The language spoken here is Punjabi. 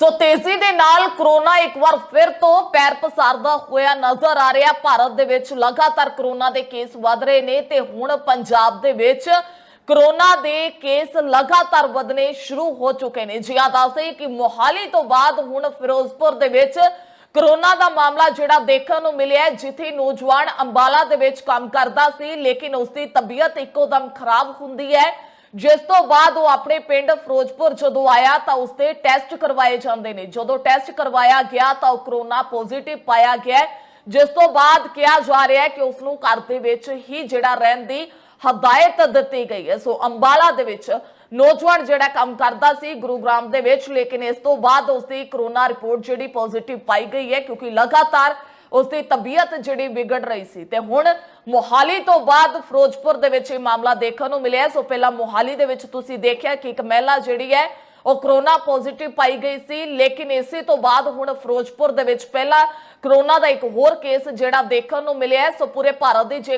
ਸੋ ਤੇਜ਼ੀ ਦੇ ਨਾਲ ਕਰੋਨਾ ਇੱਕ ਵਾਰ ਫਿਰ ਤੋਂ ਪੈਰ ਪਸਾਰਦਾ ਹੋਇਆ ਨਜ਼ਰ ਆ ਰਿਹਾ। ਭਾਰਤ ਦੇ ਵਿੱਚ ਲਗਾਤਾਰ ਕਰੋਨਾ ਦੇ ਕੇਸ ਵਧ ਰਹੇ ਨੇ ਤੇ ਹੁਣ ਪੰਜਾਬ ਦੇ ਵਿੱਚ ਕਰੋਨਾ ਦੇ ਕੇਸ ਲਗਾਤਾਰ ਵਧਨੇ ਸ਼ੁਰੂ ਹੋ ਚੁੱਕੇ ਨੇ। ਜੀ ਆ ਦੱਸਦੇ ਕਿ ਮੋਹਾਲੀ ਤੋਂ ਬਾਅਦ ਹੁਣ ਫਿਰੋਜ਼ਪੁਰ ਦੇ ਵਿੱਚ ਕਰੋਨਾ ਦਾ ਮਾਮਲਾ ਜਿਹੜਾ ਦੇਖਣ ਨੂੰ ਮਿਲਿਆ ਜਿੱਥੇ ਨੌਜਵਾਨ ਅੰਬਾਲਾ ਦੇ ਵਿੱਚ ਕੰਮ ਕਰਦਾ ਸੀ, ਲੇਕਿਨ ਉਸ ਦੀ ਤਬੀਅਤ ਇੱਕੋਦਮ ਖਰਾਬ ਹੁੰਦੀ ਹੈ। ਜਿਸ ਤੋਂ ਬਾਅਦ ਉਹ ਆਪਣੇ ਪਿੰਡ ਫਿਰੋਜ਼ਪੁਰ ਜਦੋਂ ਆਇਆ ਤਾਂ ਉਸਦੇ ਟੈਸਟ ਕਰਵਾਏ ਜਾਂਦੇ ਨੇ। ਜਦੋਂ ਟੈਸਟ ਕਰਵਾਇਆ ਗਿਆ ਤਾਂ ਉਹ ਕਰੋਨਾ ਪੋਜ਼ਿਟਿਵ ਪਾਇਆ ਗਿਆ ਜਿਸ ਤੋਂ ਬਾਅਦ ਕਿਹਾ ਜਾ ਰਿਹਾ ਹੈ ਕਿ ਉਸ ਨੂੰ ਘਰ ਦੇ ਵਿੱਚ ਹੀ ਜਿਹੜਾ ਰਹਿਣ ਦੀ ਹਦਾਇਤ ਦਿੱਤੀ ਗਈ ਹੈ। ਸੋ ਅੰਬਾਲਾ ਦੇ ਵਿੱਚ ਨੌਜਵਾਨ ਜਿਹੜਾ ਕੰਮ ਕਰਦਾ ਸੀ ਗੁਰੂਗ੍ਰਾਮ ਦੇ ਵਿੱਚ, ਲੇਕਿਨ ਇਸ ਤੋਂ ਬਾਅਦ ਉਸ ਦੀ ਕਰੋਨਾ ਰਿਪੋਰਟ ਜਿਹੜੀ ਪੋਜ਼ਿਟਿਵ ਪਾਈ ਗਈ ਹੈ, ਕਿਉਂਕਿ ਲਗਾਤਾਰ ਉਸ ਦੀ ਤਬੀਅਤ ਜਿਹੜੀ ਵਿਗੜ ਰਹੀ ਸੀ ਤੇ ਹੁਣ ਮੋਹਾਲੀ ਤੋਂ ਬਾਅਦ ਫਿਰੋਜ਼ਪੁਰ ਦੇ ਵਿੱਚ ਇਹ ਮਾਮਲਾ ਦੇਖਣ ਨੂੰ ਮਿਲਿਆ ਸੋ ਪਹਿਲਾਂ ਮੋਹਾਲੀ ਦੇ ਵਿੱਚ ਤੁਸੀਂ ਦੇਖਿਆ ਕਿ ਇੱਕ ਮਹਿਲਾ ਜਿਹੜੀ ਹੈ, ਉਹ ਕਰੋਨਾ ਪੋਜ਼ਿਟਿਵ ਪਾਈ ਗਈ ਸੀ। ਲੇਕਿਨ ਇਸੇ ਤੋਂ ਬਾਅਦ ਹੁਣ ਫਿਰੋਜ਼ਪੁਰ ਦੇ ਵਿੱਚ ਪਹਿਲਾ ਕਰੋਨਾ ਦਾ ਇੱਕ ਹੋਰ ਕੇਸ ਜਿਹੜਾ ਦੇਖਣ ਨੂੰ ਮਿਲਿਆ ਸੋ ਪੂਰੇ ਭਾਰਤ ਦੀ ਜੇ